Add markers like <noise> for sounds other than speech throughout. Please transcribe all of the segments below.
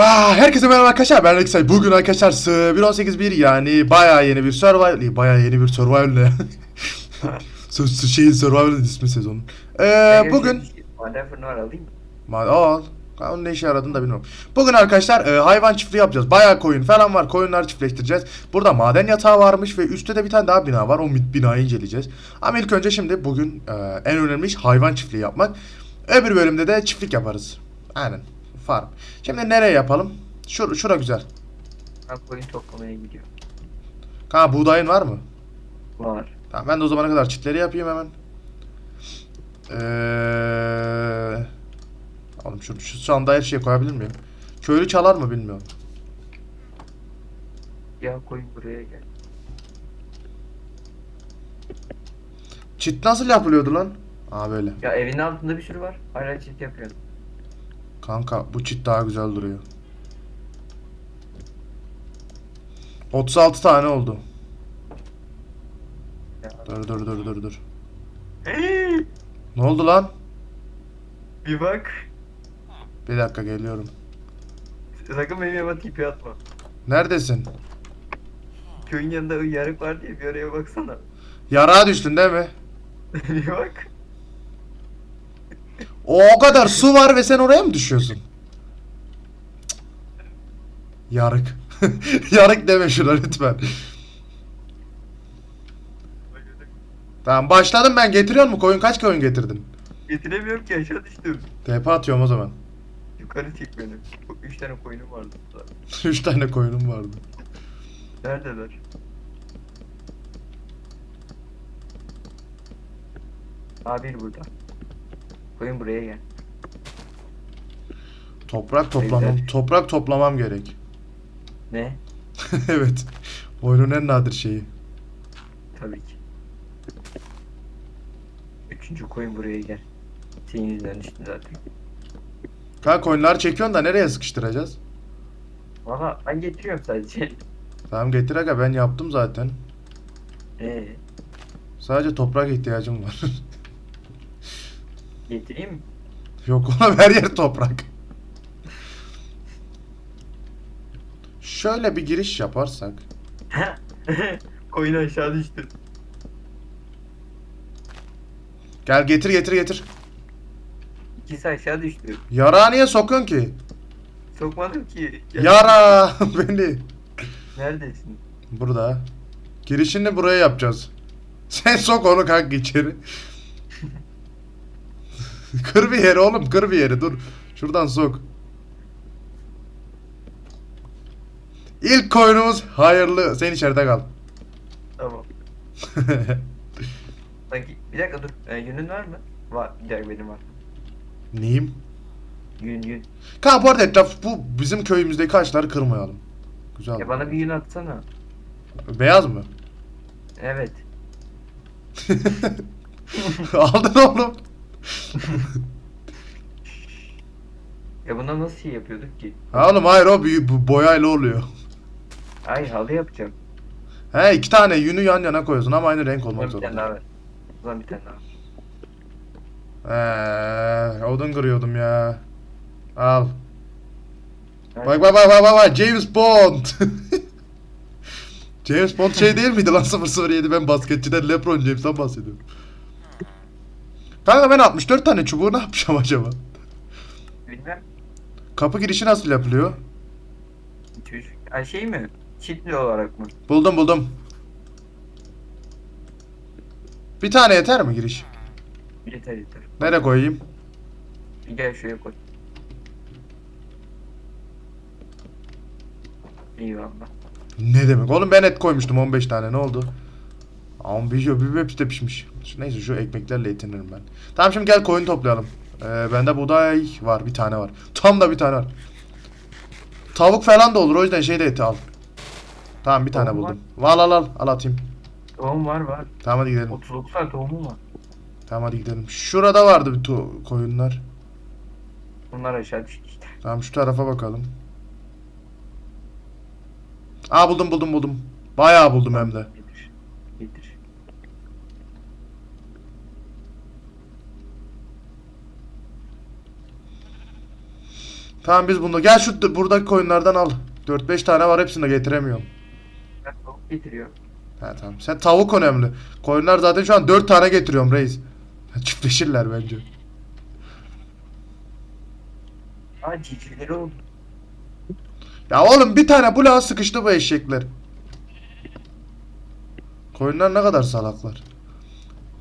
Ah, herkese merhaba arkadaşlar ben Alexay. Bugün arkadaşlar 1.18.1 yani bayağı yeni bir survival bayağı yeni bir survival ne? <laughs> Sö- şeyin survival'ın ismi sezonun. Ee, bugün Maden fırını var alayım mı? Ma al. Onun ne işe yaradığını da bilmiyorum. Bugün arkadaşlar e, hayvan çiftliği yapacağız. Bayağı koyun falan var. Koyunları çiftleştireceğiz. Burada maden yatağı varmış ve üstte de bir tane daha bina var. O binayı inceleyeceğiz. Ama ilk önce şimdi bugün e, en önemli iş hayvan çiftliği yapmak. Öbür bölümde de çiftlik yaparız. Aynen. Farm. Şimdi nereye yapalım? Şur şura güzel. Ben koyun toplamaya gidiyorum. Kanka buğdayın var mı? Var. Tamam ben de o zamana kadar çitleri yapayım hemen. Eee... Oğlum şu, şu sandığa her şeyi koyabilir miyim? Köylü çalar mı bilmiyorum. Ya koyun buraya gel. Çit nasıl yapılıyordu lan? Aa böyle. Ya evin altında bir sürü var. Hala çift yapıyorum. Kanka bu çit daha güzel duruyor. 36 tane oldu. Dur dur dur dur dur. <gasps> Ne oldu lan? bir bak. Bir dakika geliyorum. Sakın benim yanıma tipi atma. Neredesin? Köyün yanında yarık var diye bir oraya baksana. Yarağa düştün değil mi? <laughs> bir bak. O, kadar su var ve sen oraya mı düşüyorsun? Cık. Yarık. <laughs> Yarık deme şuna lütfen. Tamam başladım ben getiriyor mu koyun kaç koyun getirdin? Getiremiyorum ki aşağı düştüm. TP atıyorum o zaman. Yukarı çek beni. Üç tane koyunum vardı. <laughs> 3 tane koyunum vardı. Neredeler? A1 burada. Koyun buraya gel. Toprak toplamam, toprak toplamam gerek. Ne? <laughs> evet. Oyunun en nadir şeyi. Tabii ki. Üçüncü koyun buraya gel. Senin yüzünden düştü zaten. Kanka koyunları çekiyorsun da nereye sıkıştıracağız? Valla ben getiriyorum sadece. Tamam getir aga ben yaptım zaten. Ee, Sadece toprak ihtiyacım var. <laughs> getireyim mi? Yok oğlum her yer toprak. Şöyle bir giriş yaparsak. <laughs> koyun aşağı düştü. Gel getir getir getir. İkisi aşağı düştü. Yara niye sokuyorsun ki? Sokmadım ki. Gel. Yara <laughs> beni. Neredesin? Burada. Girişini buraya yapacağız. Sen sok onu kanka içeri. <laughs> kır bir yeri oğlum kır bir yeri dur. Şuradan sok. İlk koyunumuz hayırlı. Sen içeride kal. Tamam. <laughs> Sanki bir dakika dur. Ee, yünün var mı? Var. Bir dakika benim var. Neyim? Yün yün. Kanka bu arada etraf bu bizim köyümüzdeki ağaçları kırmayalım. Güzel. Ya bana bir yün atsana. Beyaz mı? Evet. <laughs> Aldın oğlum. Ya buna nasıl şey yapıyorduk ki? Ha oğlum hayır o büyü, bu boyayla oluyor. Ay halı yapacağım. He iki tane yünü yan yana koyuyorsun ama aynı renk olmak bir tane zorunda. daha ver. Ulan bir tane daha. He odun kırıyordum ya. Al. Bak bak bak bak bak bak James Bond. <laughs> James Bond şey değil miydi lan 007 ben basketçiden LeBron James'ten bahsediyorum. Kanka ben 64 tane çubuğu ne yapacağım <laughs> acaba? Bilmem. Kapı girişi nasıl yapılıyor? Çocuk. Ay şey mi? Çiftli olarak mı? Buldum buldum. Bir tane yeter mi giriş? Yeter yeter. Nereye koyayım? Gel şuraya koy. Eyvallah. Ne demek? Oğlum ben et koymuştum 15 tane ne oldu? Ama bir, bir, bir hepsi de pişmiş. Şu- Neyse şu ekmeklerle yetinirim ben. Tamam şimdi gel koyun toplayalım. Ee, bende buğday var bir tane var. Tam da bir tane var. Tavuk falan da olur o yüzden şey de eti al. Tamam bir tane buldum. Al al al al atayım. Tohum var var. Tamam hadi gidelim. 39 tane tohumum var. Tamam hadi gidelim. Şurada vardı bir koyunlar. Bunlar aşağı düştü işte. Tamam şu tarafa bakalım. Aa buldum buldum buldum. Bayağı buldum hem de. Getir. Getir. Tamam biz bunu gel şu buradaki koyunlardan al. 4-5 tane var hepsini de getiremiyorum. Ben tavuk getiriyor. Ha tamam. Sen tavuk önemli. Koyunlar zaten şu an 4 tane getiriyorum reis. Çiftleşirler bence. Aa civcivleri oldu. Ya oğlum bir tane bulağa sıkıştı bu eşekler. Koyunlar ne kadar salaklar.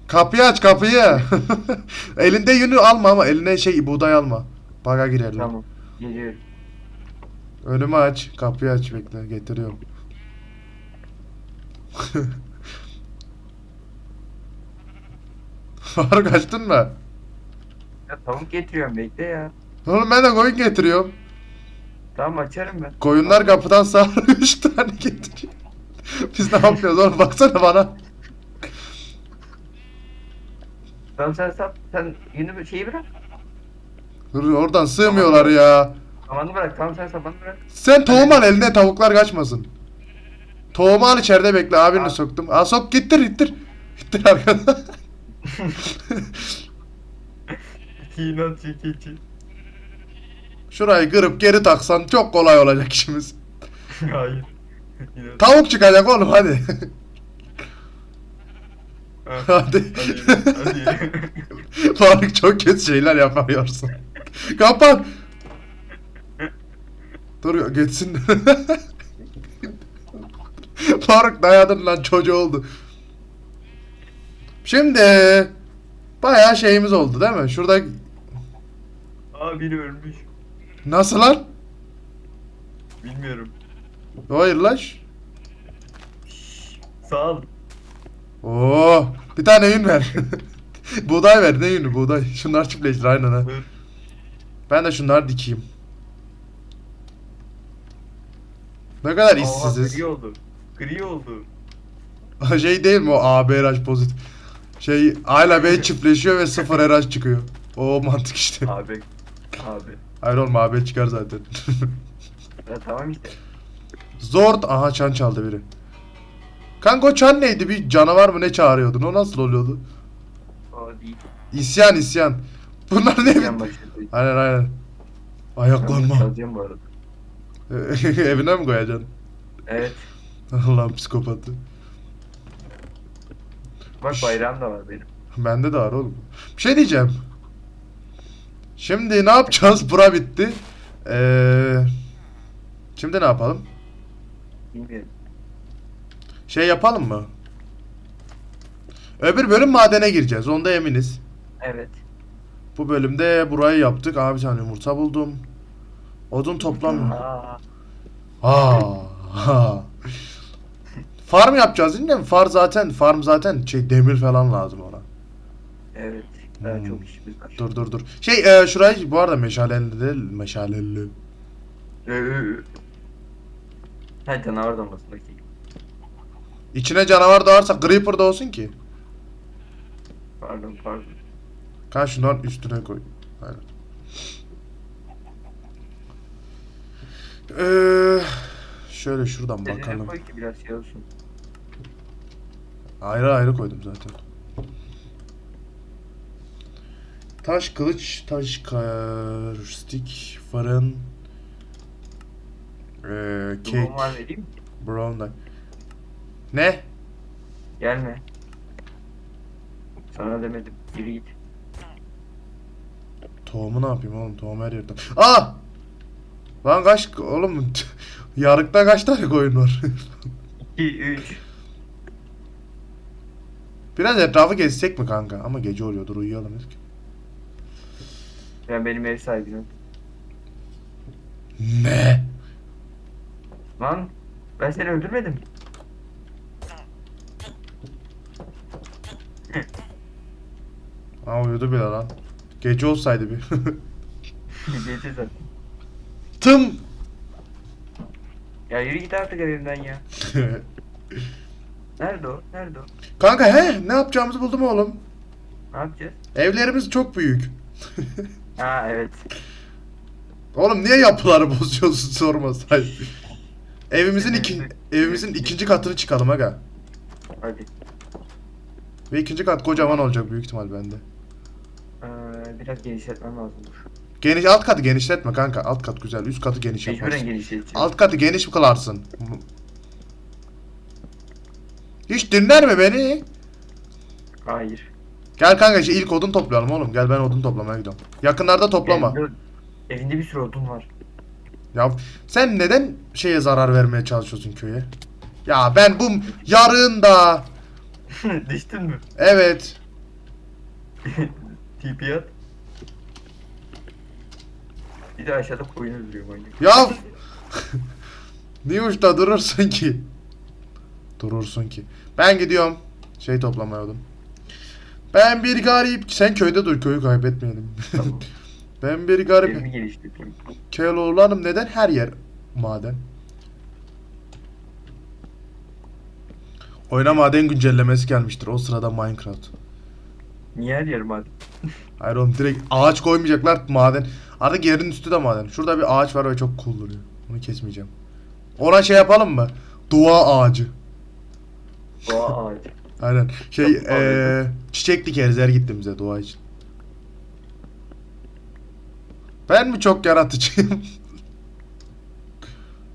Kapıyı aç kapıyı. <laughs> Elinde yünü alma ama eline şey buğday alma. Baga girerler. Tamam. Geliyorum. Önümü aç. Kapıyı aç bekle. Getiriyorum. <laughs> Faruk açtın mı? Ya tavuk getiriyorum bekle ya. Oğlum ben de koyun getiriyorum. Tamam açarım ben. Koyunlar kapıdan sağ 3 <laughs> tane getiriyor. Biz ne yapıyoruz oğlum baksana bana. Tamam sen sap. Sen yünü şeyi bırak. Dur oradan sığmıyorlar ya. Samanı bırak. Tamam sen samanı bırak. Sen tohum al eline tavuklar kaçmasın. Tohumu al içeride bekle abini soktum. Al sok gittir gittir. Gittir arkadan. <laughs> İnat çekici. Şurayı kırıp geri taksan çok kolay olacak işimiz. Hayır. İnat. Tavuk çıkacak oğlum hadi. Ha, hadi. Hadi. Hadi. <laughs> Faruk çok kötü şeyler yapamıyorsun. Kapan. Dur geçsin. Faruk dayadın lan çocuğu oldu. Şimdi bayağı şeyimiz oldu değil mi? Şurada Aa biri ölmüş. nasıl lan? Bilmiyorum. Hayır lan. Sağ ol. Oo, bir tane yün ver. <laughs> buğday ver ne yünü buğday. Şunlar çiftleştir aynen ha. Buyur. Ben de şunları dikeyim. Ne kadar Oha, işsiziz. Gri oldu. Gri oldu. <laughs> Şey değil mi o AB RH pozitif. Şey A ile B çiftleşiyor ve sıfır RH çıkıyor. O mantık işte. Abi. Abi. Hayır oğlum AB çıkar zaten. Ya tamam işte. Zord. Aha çan çaldı biri. Kanka o çan neydi? Bir canavar mı ne çağırıyordun? O nasıl oluyordu? O değil. İsyan isyan. Bunlar ne? Yan başladı. Aynen aynen. Ayaklanma. Çalacağım bu arada. <laughs> Evine mi koyacaksın? Evet. Allah'ım psikopatı. Bak bayrağım da var benim. Bende de var oğlum. Bir şey diyeceğim. Şimdi ne yapacağız? Bura bitti. Ee, şimdi ne yapalım? Bilmiyorum. Şey yapalım mı? Öbür bölüm madene gireceğiz. Onda eminiz. Evet. Bu bölümde burayı yaptık. Abi bir tane yumurta buldum. Odun toplam. Aa. Ha. Farm yapacağız değil mi? Far zaten farm zaten şey demir falan lazım ona. Evet. Daha Hmm. çok işimiz var. Dur dur dur. Şey e, şurayı bu arada meşaleli değil, meşaleli. Ee, Ha canavar da olmasın bakayım. İçine canavar doğarsa Creeper da olsun ki. Pardon pardon. Şunların üstüne koy. Aynen. Ee, şöyle şuradan Bakalım. bakalım. koy ki biraz şey olsun. Ayrı ayrı koydum zaten. Taş, kılıç, taş, karstik, fırın, ee, cake, Durum var vereyim mi? brown da. Ne? Gelme. Sana demedim. Yürü git. Tohumu ne yapayım oğlum? Tohum her yerde. Aa! Lan kaç oğlum <laughs> yarıkta kaç tane koyun var? <laughs> 2, 3. Biraz etrafı gezsek mi kanka? Ama gece oluyordur uyuyalım ilk. Ben benim ev sahibinim. Ne? Lan ben seni öldürmedim. Aa uyudu bile lan. Gece olsaydı bir. <laughs> Gece zaten. Tım. Ya yürü git artık evimden ya. <laughs> Nerede o? Nerede o? kanka he ne yapacağımızı buldum oğlum. Ne yapacağız? Evlerimiz çok büyük. <laughs> Ha evet. Oğlum niye yapıları bozuyorsun sorma sahibi. Evimizin iki, evimizin ikinci katını çıkalım aga. Hadi. Ve ikinci kat kocaman olacak büyük ihtimal bende. Biraz genişletmem lazım. Geniş alt katı genişletme kanka. Alt kat güzel. Üst katı geniş Mecburen yaparsın. genişleteceğim. Alt katı geniş mi kılarsın? Hiç dinler mi beni? Hayır. Gel kanka işte ilk odun toplayalım oğlum. Gel ben odun toplamaya gidiyorum. Yakınlarda toplama. Evinde, evinde bir sürü odun var. Ya sen neden şeye zarar vermeye çalışıyorsun köye? Ya ben bu yarığında <laughs> Düştün mü? evet <laughs> TP at. Bir de aşağıda koyun öldürüyor manyak. ya <laughs> niye uçta durursun ki? Durursun ki. Ben gidiyorum. Şey toplamaya odun. Ben bir garip. Sen köyde dur köyü kaybetmeyelim. Tamam. <laughs> ben bir garip. Evimi geliştireyim. Keloğlanım neden her yer maden? Oyuna maden güncellemesi gelmiştir. O sırada Minecraft. Niye her yer maden? Hayır oğlum direkt ağaç koymayacaklar maden. Artık yerin üstü de maden. Şurada bir ağaç var ve çok cool duruyor. Bunu kesmeyeceğim. Ona şey yapalım mı? Dua ağacı. Doğa ağacı. Aynen. Şey eee çiçek dikeriz her gittiğimizde dua için. Ben mi çok yaratıcıyım? <laughs>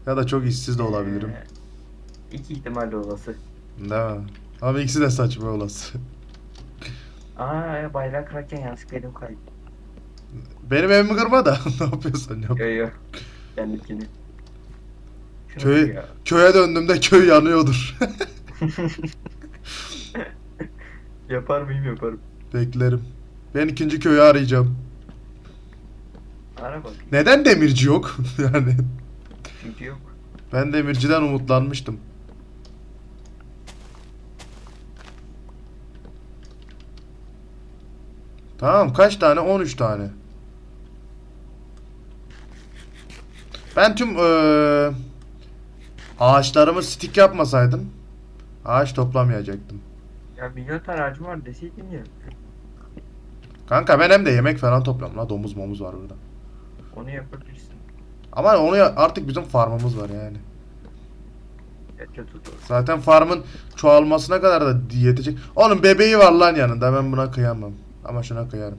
ya da çok işsiz de olabilirim. Ee, İki ihtimalle olası. Değil mi? Ama ikisi de saçma olası. Aa bayrak kırarken yanlışlıkla elim kaydı. Benim evimi kırma da <laughs> ne yapıyorsun yap. Yo yo. Kendikini. Köy, ya. köye döndüğümde köy yanıyordur. <laughs> Yapar mıyım yaparım. Beklerim. Ben ikinci köyü arayacağım. Ara bak. Neden demirci yok? <laughs> yani Çünkü yok. ben demirciden umutlanmıştım. Tamam kaç tane? 13 tane. Ben tüm eee ağaçlarımı stik yapmasaydım ağaç toplamayacaktım. Ya milyon tane ağacım var deseydin ya. Kanka ben hem de yemek falan topluyorum la domuz momuz var burada. Onu yapabilirsin. Ama onu ya- artık bizim farmımız var yani. Zaten farmın çoğalmasına kadar da yetecek. Oğlum bebeği var lan yanında ben buna kıyamam. Ama şuna kıyarım.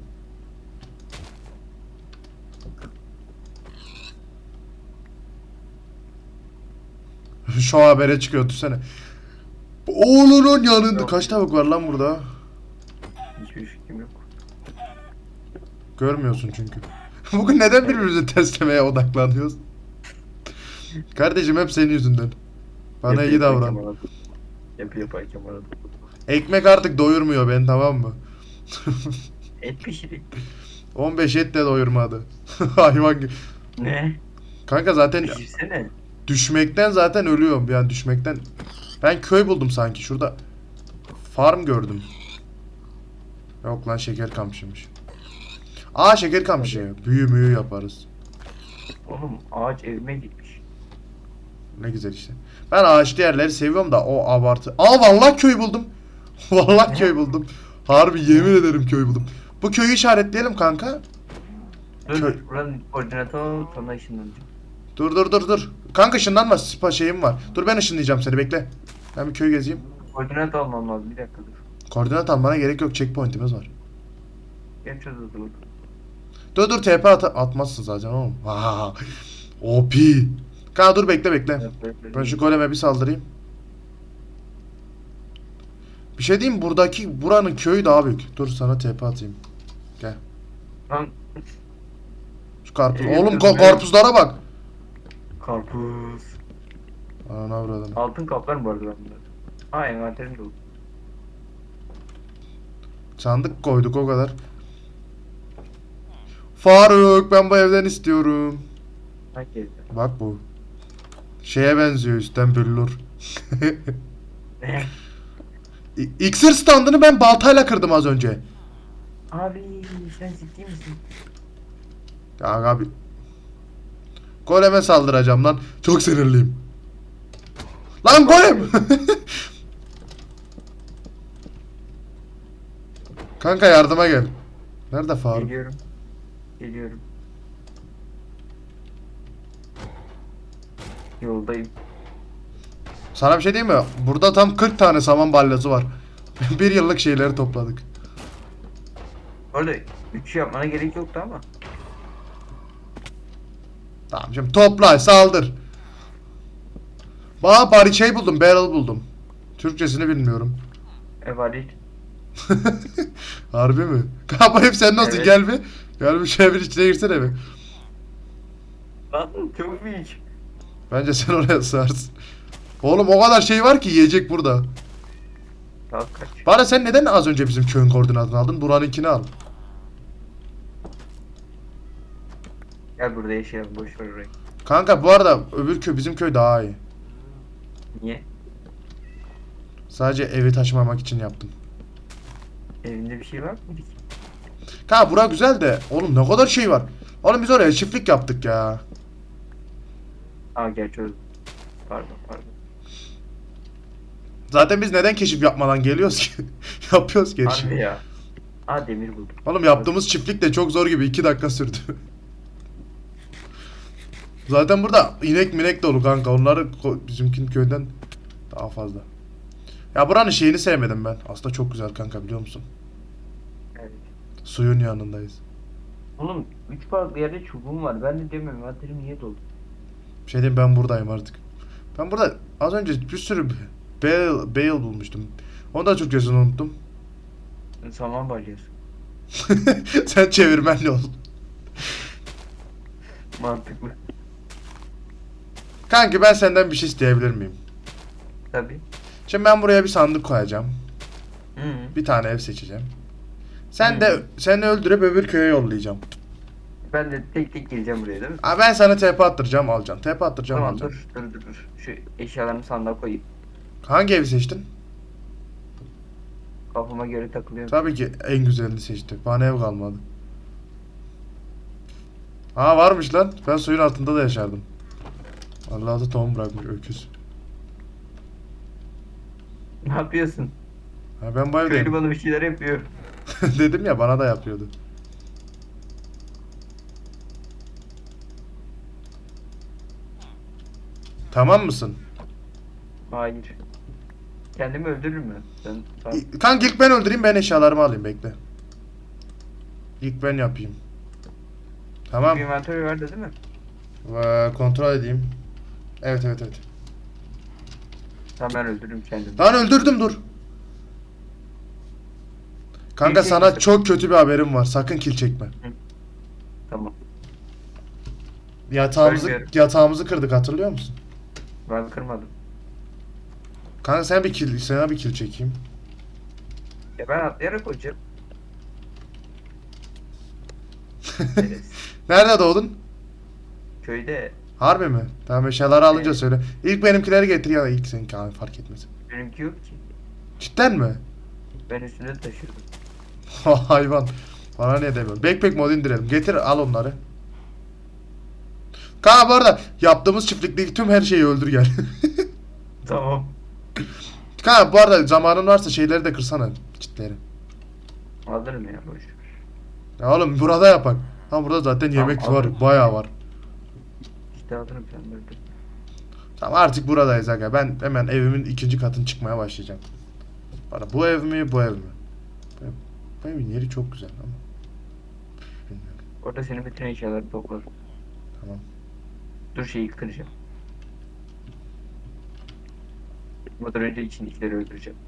<laughs> Şu habere çıkıyor düşsene. Oğlunun yanında. Yok. Kaç tavuk var lan burada? Hiçbir fikrim yok. Görmüyorsun çünkü. <laughs> Bugün neden birbirimizi testlemeye odaklanıyoruz? Kardeşim hep senin yüzünden. Bana Yapı iyi davran. Yapı yaparken aradım. Ekmek artık doyurmuyor beni tamam mı? Et pişirik. 15 et de doyurmadı. <laughs> Hayvan gibi. Ne? Kanka zaten Pişirsene. düşmekten zaten ölüyorum. Yani düşmekten. Ben köy buldum sanki. Şurada farm gördüm. Yok lan şeker kamışıymış. Aa şeker kamışı. Büyü müyü yaparız. Oğlum ağaç evime gitmiş. Ne güzel işte. Ben ağaçlı yerleri seviyorum da o abartı. Aa vallahi köy buldum. <laughs> vallahi köy buldum. Harbi yemin ederim köy buldum. Bu köyü işaretleyelim kanka. Dur Köy. Buranın koordinatı sonra ışınlanacağım. Dur dur dur dur. Kanka ışınlanma. Spa şeyim var. Dur ben ışınlayacağım seni bekle. Ben bir köy gezeyim. Koordinat almam lazım. Bir dakika dur. Koordinat almana gerek yok. Checkpoint'imiz var. Gel çöz dur. Dur dur TP at atmazsın zaten oğlum. Vaa. OP. Kanka dur bekle bekle. Ben şu goleme bir saldırayım. Bir şey diyeyim buradaki buranın köyü daha büyük. Dur sana TP atayım. Lan Şu karpuz. Evet, Oğlum evet, ka- evet. karpuzlara bak. karpuz. Ana avradım. Altın kaplar mı vardı bende? Ha envanterim dolu. Sandık koyduk o kadar. Faruk ben bu evden istiyorum. Hangi evde? Bak bu. Şeye benziyor üstten bürülür. <laughs> <laughs> İ- İksir standını ben baltayla kırdım az önce. Abi sen ciddi misin? Ya abi. Goleme saldıracağım lan. Çok sinirliyim. Lan golem. <laughs> Kanka yardıma gel. Nerede Faruk? Geliyorum. Geliyorum. Yoldayım. Sana bir şey diyeyim mi? Burada tam 40 tane saman balyası var. <laughs> bir yıllık şeyleri topladık. Orada 3 yapmana gerek yoktu ama. Tamam şimdi topla saldır. Bana bari şey buldum barrel buldum. Türkçesini bilmiyorum. E değil. <laughs> Harbi mi? Hep sen nasıl Evet. gel bir. Gel bir bir içine girsene bir. Lan çok büyük. Bence sen oraya sığarsın. Oğlum o kadar şey var ki yiyecek burada. Kaç? Bana sen neden az önce bizim köyün koordinatını aldın? Buranınkini al. Gel burada yaşayalım boş ver orayı. Kanka bu arada öbür köy bizim köy daha iyi. Niye? Sadece evi taşımamak için yaptım. Evinde bir şey var mı? Kanka bura güzel de oğlum ne kadar şey var. Oğlum biz oraya çiftlik yaptık ya. Aa gerçi öyle. Pardon pardon. Zaten biz neden keşif yapmadan geliyoruz ki? <laughs> Yapıyoruz Harbi gerçi. ya. Aa demir buldum. Oğlum yaptığımız çiftlik de çok zor gibi 2 dakika sürdü. <laughs> Zaten burada inek minek dolu kanka. Onları bizimkin köyden daha fazla. Ya buranın şeyini sevmedim ben. Aslında çok güzel kanka biliyor musun? Evet. Suyun yanındayız. Oğlum 3 farklı yerde çubuğum var. Ben de demiyorum. Hatırım niye dolu? Bir şey diyeyim ben buradayım artık. Ben burada az önce bir sürü bale, bale bulmuştum. Onu da Türkçesini unuttum. Saman balyası. <laughs> Sen çevirmenli ol. Mantıklı. Kanki ben senden bir şey isteyebilir miyim? Tabi. Şimdi ben buraya bir sandık koyacağım. Hı. Bir tane ev seçeceğim. Sen Hı. de seni öldürüp öbür köye yollayacağım. Ben de tek tek geleceğim buraya değil mi? Ha ben sana TP attıracağım alacaksın. TP attıracağım Tamam alacaksın. dur dur dur. Şu eşyalarımı sandığa koyayım. Hangi evi seçtin? Kafama göre takılıyorum. Tabii ki en güzelini seçti. Bana ev kalmadı. Aa varmış lan. Ben suyun altında da yaşardım. Allah da tohum bırakmış öküz. Ne yapıyorsun? Ha ben bu Köylü evdeyim. bana bir şeyler yapıyor. <laughs> Dedim ya bana da yapıyordu. Tamam mısın? Hayır. Kendimi öldürür mü? Sen. İ- Kanka ilk ben öldüreyim ben eşyalarımı alayım bekle. İlk ben yapayım. Tamam. Bir inventörü vardı değil mi? Ee, kontrol edeyim. Evet evet evet. Tamam ben öldürürüm kendimi. Lan öldürdüm dur. Kanka Kill sana çekmiştim. çok kötü bir haberim var. Sakın kil çekme. Tamam. Yatağımızı Ölmüyorum. yatağımızı kırdık hatırlıyor musun? Ben kırmadım. Kanka sen bir kil sana bir kil çekeyim. Ya ben atlayarak. Evet. <laughs> Nerede doğdun? Köyde Harbi mi? Tamam eşyaları alınca Evet. söyle. İlk benimkileri getir ya da ilk seninki abi fark etmez. benimki yok ki. Cidden mi? Ben üstünde taşıyorum. <laughs> Hayvan. Bana ne demiyor. Backpack mod indirelim. Getir al onları. Kanka bu arada yaptığımız çiftlikteki tüm her şeyi öldür gel. <laughs> Tamam. Kanka bu arada zamanın varsa şeyleri de kırsana çitleri. Alırım ya boş. Ya oğlum burada yapak. Ha burada zaten Tamam, yemek alırım. var. Bayağı var. İşte alırım sen böyle. Tamam artık buradayız aga. Ben hemen evimin ikinci katını çıkmaya başlayacağım. Bana bu ev mi bu ev mi? Bu, ev, bu evin yeri çok güzel ama. Bilmiyorum. Orada senin bütün eşyaları toplarım. Tamam. Dur şeyi kıracağım. Çıkmadan önce içindekileri öldüreceğim.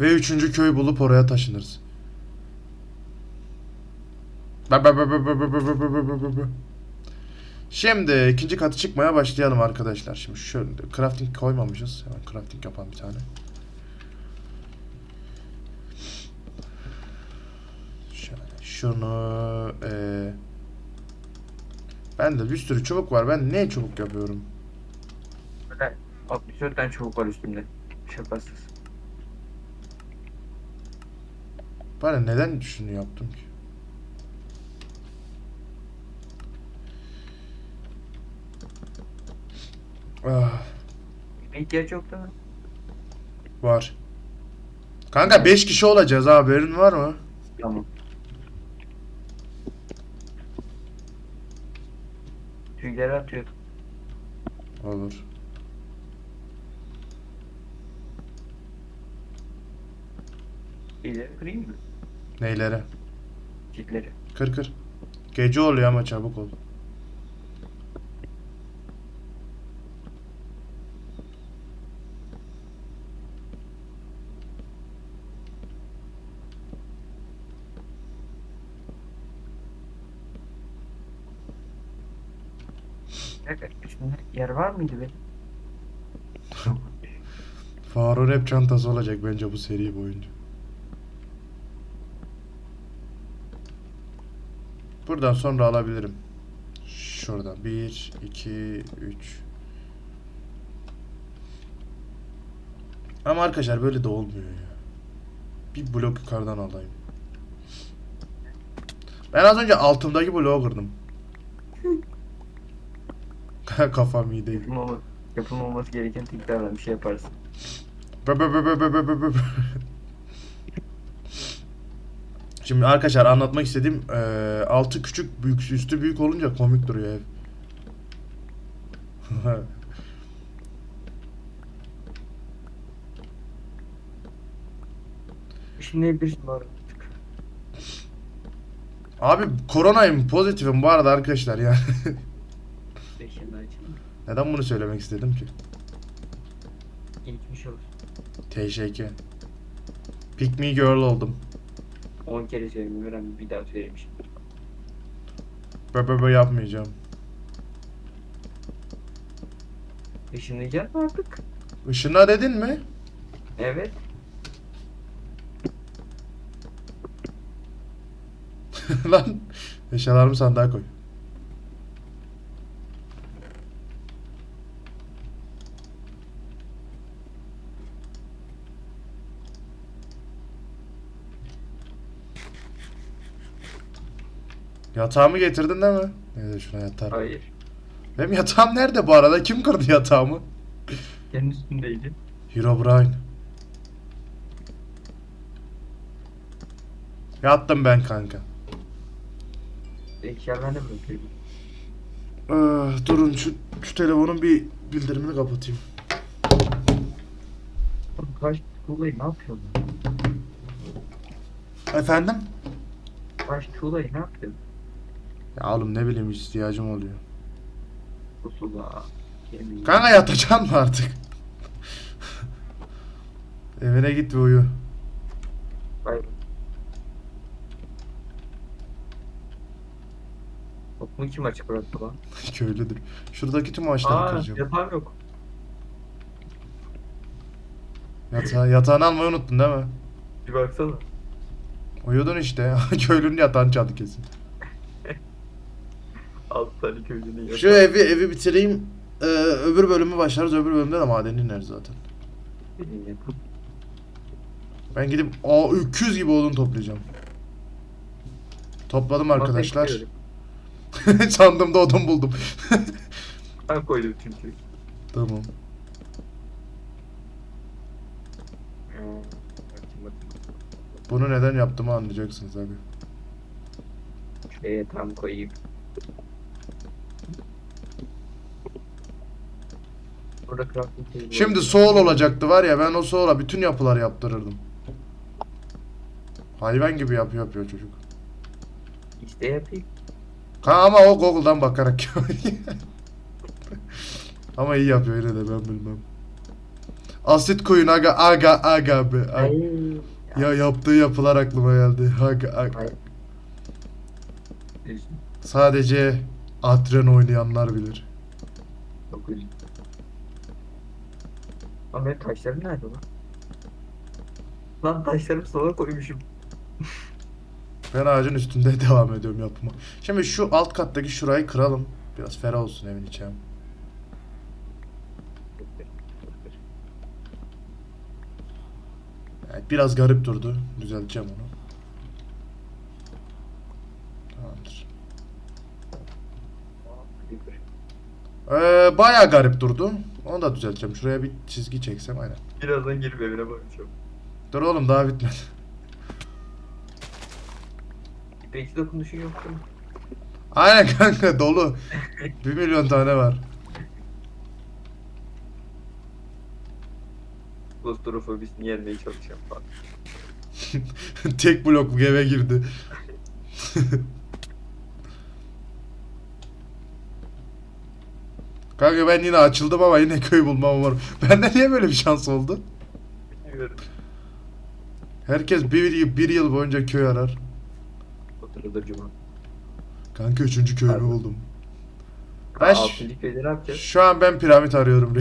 Ve üçüncü köy bulup oraya taşınırız. Şimdi ikinci katı çıkmaya başlayalım arkadaşlar. Şimdi şöyle crafting koymamışız. Hemen crafting yapalım bir tane. Şöyle şunu e, ben de bir sürü çubuk var. Ben ne çubuk yapıyorum? Böyle 64 tane çubuk var üstümde. Şakasız. Ben neden şunu yaptım ki? Ah, ihtiyaç yok değil mi? var. Kanka 5 kişi olacağız ha, haberin var mı? Tamam. Tüyleri atıyor. Olur. İleri kırayım mı? Neylere? Çitleri. Kır kır. Gece oluyor ama çabuk ol. Dakika, Üstünde yer var mıydı benim? Faro rap çantası olacak bence bu seri boyunca. Buradan sonra alabilirim. Şuradan 1, 2, 3. Ama arkadaşlar böyle de olmuyor ya. Bir blok yukarıdan alayım. Ben az önce altımdaki bloğu kırdım. <laughs> Kafam iyi değil. Yapılmaması, yapılmaması gereken tekrardan bir şey yaparsın. Bö- bö- bö- bö- bö- bö- bö- bö. Şimdi arkadaşlar anlatmak istediğim eee, altı küçük büyük üstü büyük olunca komik duruyor ev. <laughs> Şimdi bir var artık. Abi koronayım pozitifim bu arada arkadaşlar yani. <laughs> Neden bunu söylemek istedim ki? Geçmiş olur. Teşekkür. Pick me girl oldum. 10 kere söyledim. Veren bir daha söyleyeyim şimdi. Bö bö bö yapmayacağım. Işınlayacak mı artık? Işına dedin mi? Evet. <laughs> Lan eşyalarımı sandığa koy. Yatağımı getirdin değil mi? Neyse şuna yatar. Hayır. Benim yatağım nerede bu arada? Kim kırdı yatağımı? Senin üstündeydi. Herobrine. Yattım ben kanka. Eşya ben de bırakıyorum. Ah, durun şu, şu telefonun bir bildirimini kapatayım. Oğlum Kaç tuğlayı ne yapıyorsun? Efendim? Kaç tuğlayı ne yapıyorsun? Ya oğlum ne bileyim ihtiyacım oluyor. Pusula. Yemin. Kanka yatacaksın mı artık? <laughs> Evine git ve uyu. Bay. Okumu kim açık bıraktı lan? <laughs> Köylüdür. Şuradaki tüm ağaçları Aa kıracağım. yatağım yok. Yatağı, yatağını almayı unuttun değil mi? Bir baksana. Uyudun işte. <laughs> Köylünün yatağını çaldı kesin. Köylünün yatağı. Şu evi evi bitireyim. Ee, öbür bölümü başlarız. Öbür bölümde de maden ineriz zaten. Ben gidip aa öküz gibi odun toplayacağım. Topladım arkadaşlar. Sandığımda <laughs> odun buldum. <laughs> Ben koydum çünkü. tamam. Bunu neden yaptığımı anlayacaksınız abi. Şuraya tam koyayım. Burada crafting table Şimdi soğul olacaktı var ya ben o soğula bütün yapılar yaptırırdım. Hayvan gibi yapıyor yapıyor çocuk. İşte yapayım. Ha ama o Google'dan bakarak <laughs> yapıyor. ama iyi yapıyor yine de ben bilmem. Asit koyun aga aga aga be. Aga. Ay. Ya yaptığı yapılar aklıma geldi. Aga aga. Ay. Sadece Atren oynayanlar bilir. Çok üzüm. Ama benim taşlarım nerede lan? Lan taşlarımı sola koymuşum. Ben ağacın üstünde <laughs> devam ediyorum yapıma. Şimdi şu alt kattaki şurayı kıralım. Biraz ferah olsun evin içi. Evet, biraz garip durdu. Düzelteceğim onu. Tamamdır. Ee, bayağı garip durdu. Onu da düzelteceğim. Şuraya bir çizgi çeksem aynen. Birazdan gelip evine bakacağım. Dur oğlum daha bitmedi. Belki dokunuşun yok değil mi? Aynen kanka dolu. <laughs> Bir milyon tane var. Klostrofobisini yenmeye çalışacağım falan. <laughs> Tek blok eve girdi. <laughs> Kanka ben yine açıldım ama yine <laughs> köy bulmam var. Bende niye böyle bir şans oldu? Bilmiyorum. Herkes bir, bir yıl boyunca köy arar. Oturulur cuma. Kanka üçüncü köyümü Harbi. buldum. Ben Altıncı yapacağız? şu an ben piramit arıyorum. <laughs>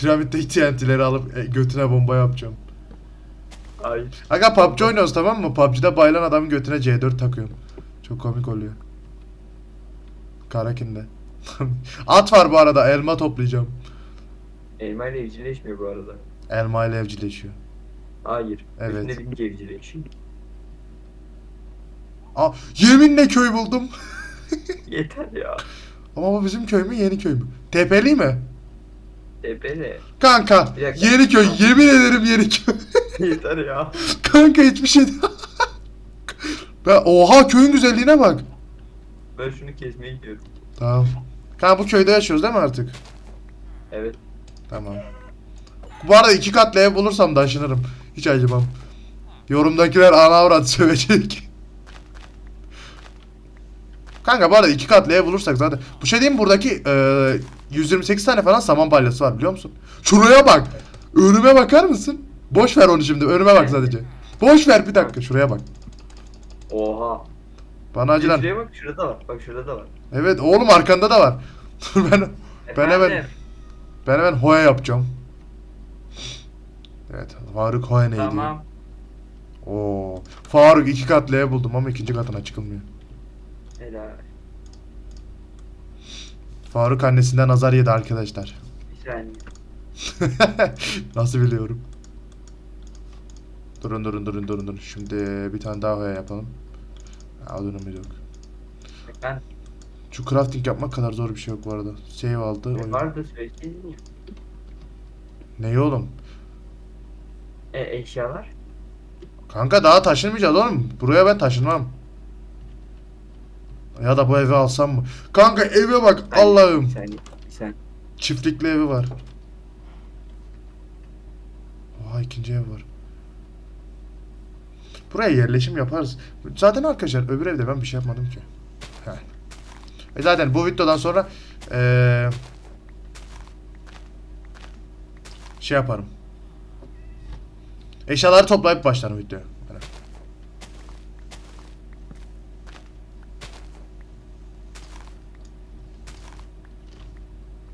Piramitteki TNT'leri alıp e, götüne bomba yapacağım. Hayır. Aga PUBG oynuyoruz tamam mı? PUBG'de bayılan adamın götüne C4 takıyorum. Çok komik oluyor. Karakinde. <laughs> At var bu arada elma toplayacağım. Elma ile evcilleşmiyor bu arada. Elma ile evcilleşiyor. Hayır. Evet. Üstüne binince evcilleşiyor. Aa, yeminle köy buldum. <laughs> Yeter ya. Ama bu bizim köy mü yeni köy mü? Tepeli mi? Tepene. Kanka Bir dakika. yeni köy yemin ederim yeni köy. <laughs> Yeter ya. Kanka hiçbir şey Ben oha köyün güzelliğine bak. Ben şunu kesmeye gidiyorum. Tamam. Kanka bu köyde yaşıyoruz değil mi artık? Evet. Tamam. Bu arada iki katlı ev bulursam da aşınırım. Hiç acımam. Yorumdakiler ana avrat sövecek. Kanka bu arada iki katlı ev bulursak zaten. Bu şey diyeyim mi? buradaki e, 128 tane falan saman balyası var biliyor musun? Şuraya bak. Önüme bakar mısın? Boş ver onu şimdi. Önüme bak sadece. Boş ver bir dakika. Şuraya bak. Oha. Bana acilen. Şuraya bak şurada var. Bak şurada da var. Evet oğlum arkanda da var. <laughs> Dur ben ben hemen Efendim? ben hemen hoya yapacağım. Evet Faruk hoya neydi? Tamam. Oo. Faruk iki katlı ev buldum ama ikinci katına çıkılmıyor. Helal. Faruk annesinden azar yedi arkadaşlar. Bir saniye. <laughs> Nasıl biliyorum? Durun durun durun durun durun. Şimdi bir tane daha hoya yapalım. Odunumuz yok. Ben Şu crafting yapmak kadar zor bir şey yok bu arada. Save aldı. ne oyun. vardı söyleseydin ya. Neyi oğlum? E eşyalar? Kanka daha taşınmayacağız oğlum. Buraya ben taşınmam. Ya da bu evi alsam mı? Kanka eve bak Ay, Allah'ım. Saniye. Bir saniye. Çiftlikli evi var. Oha ikinci ev var. Buraya yerleşim yaparız. Zaten arkadaşlar öbür evde ben bir şey yapmadım ki. E zaten bu videodan sonra eee şey yaparım. Eşyaları toplayıp başlarım videoya.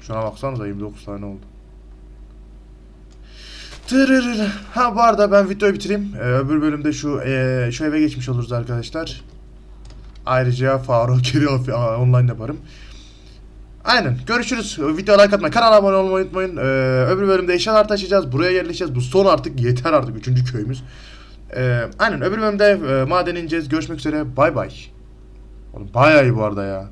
Şuna baksanıza 29 tane oldu. Tırırırı. Ha bu arada ben videoyu bitireyim. Ee, öbür bölümde şu ee, şu eve geçmiş oluruz arkadaşlar. Ayrıca Faruk Kiri online yaparım. Aynen. Görüşürüz. Videoya like atmayı, kanala abone olmayı unutmayın. Ee, öbür bölümde eşyalar taşıyacağız. Buraya yerleşeceğiz. Bu son artık yeter artık. Üçüncü köyümüz. Ee, aynen. Öbür bölümde e, maden ineceğiz. Görüşmek üzere. Bay bay. Oğlum bayağı iyi bu arada ya.